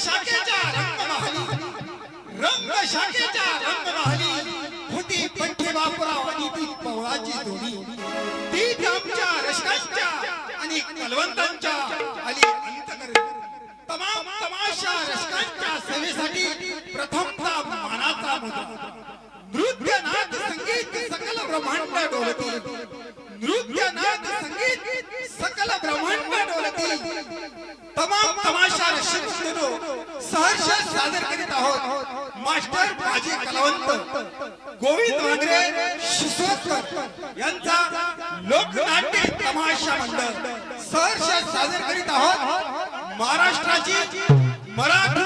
शाखेच्या रंगमहाली रंग शाखेच्या रंगमहाली होती पंठे बापराव आणि ती पवळाची जोडी ती आमच्या रशकांच्या आणि कलवंतांच्या तमाम तमाशा रसिक बंधूंनो, सहर्ष सादर करीत आहोत मास्टर माजी कलावंत गोविंद वांद्रे शिसोदकर यांचा लोकनाट्य तमाशा मंडळ. सहर्ष सादर करीत आहोत महाराष्ट्राची मराठी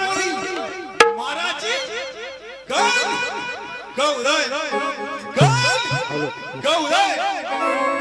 महाराची गौरव गौरव गौरव.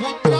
What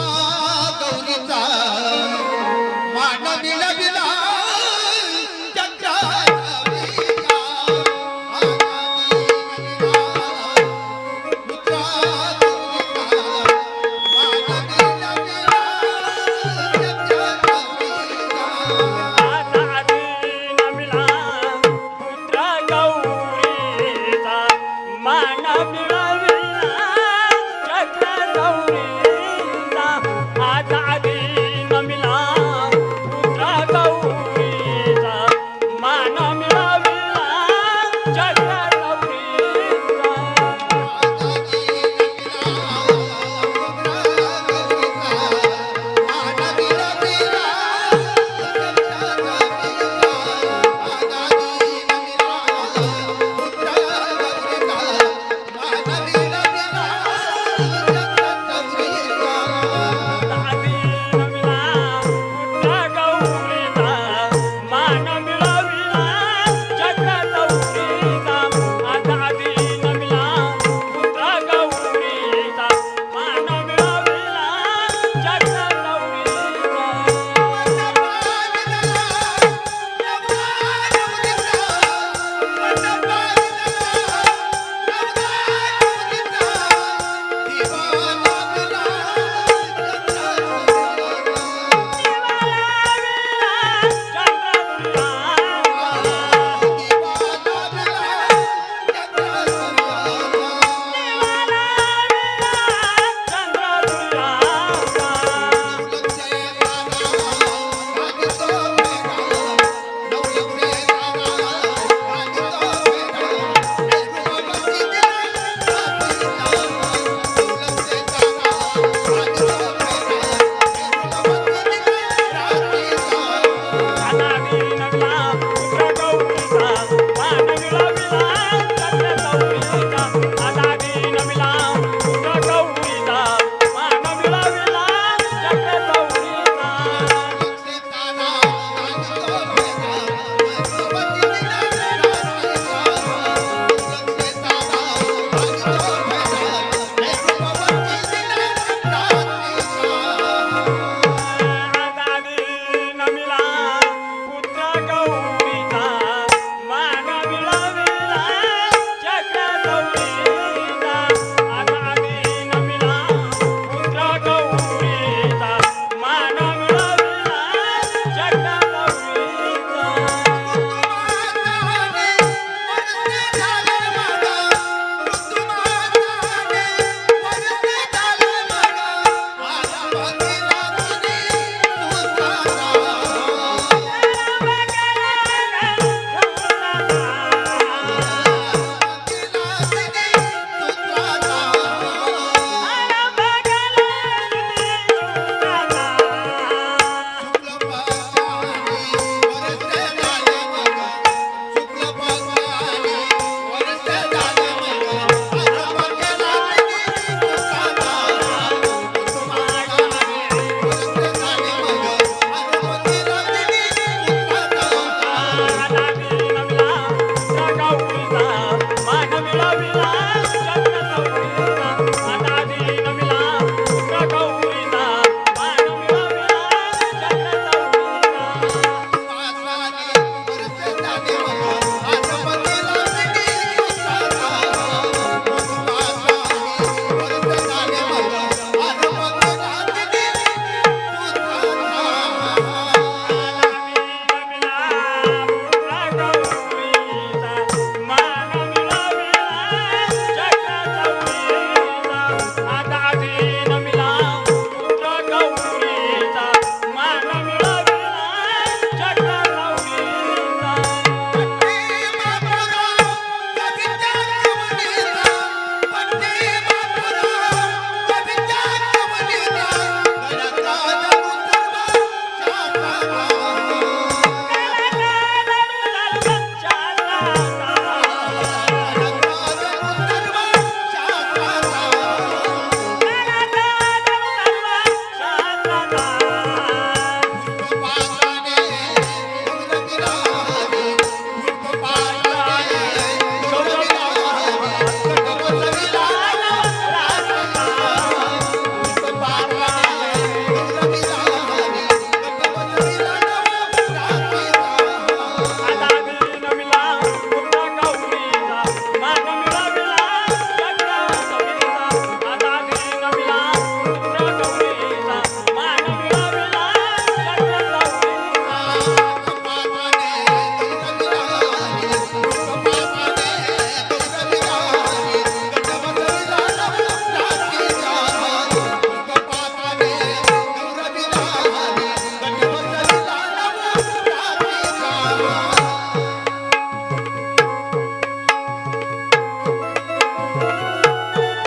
दरबार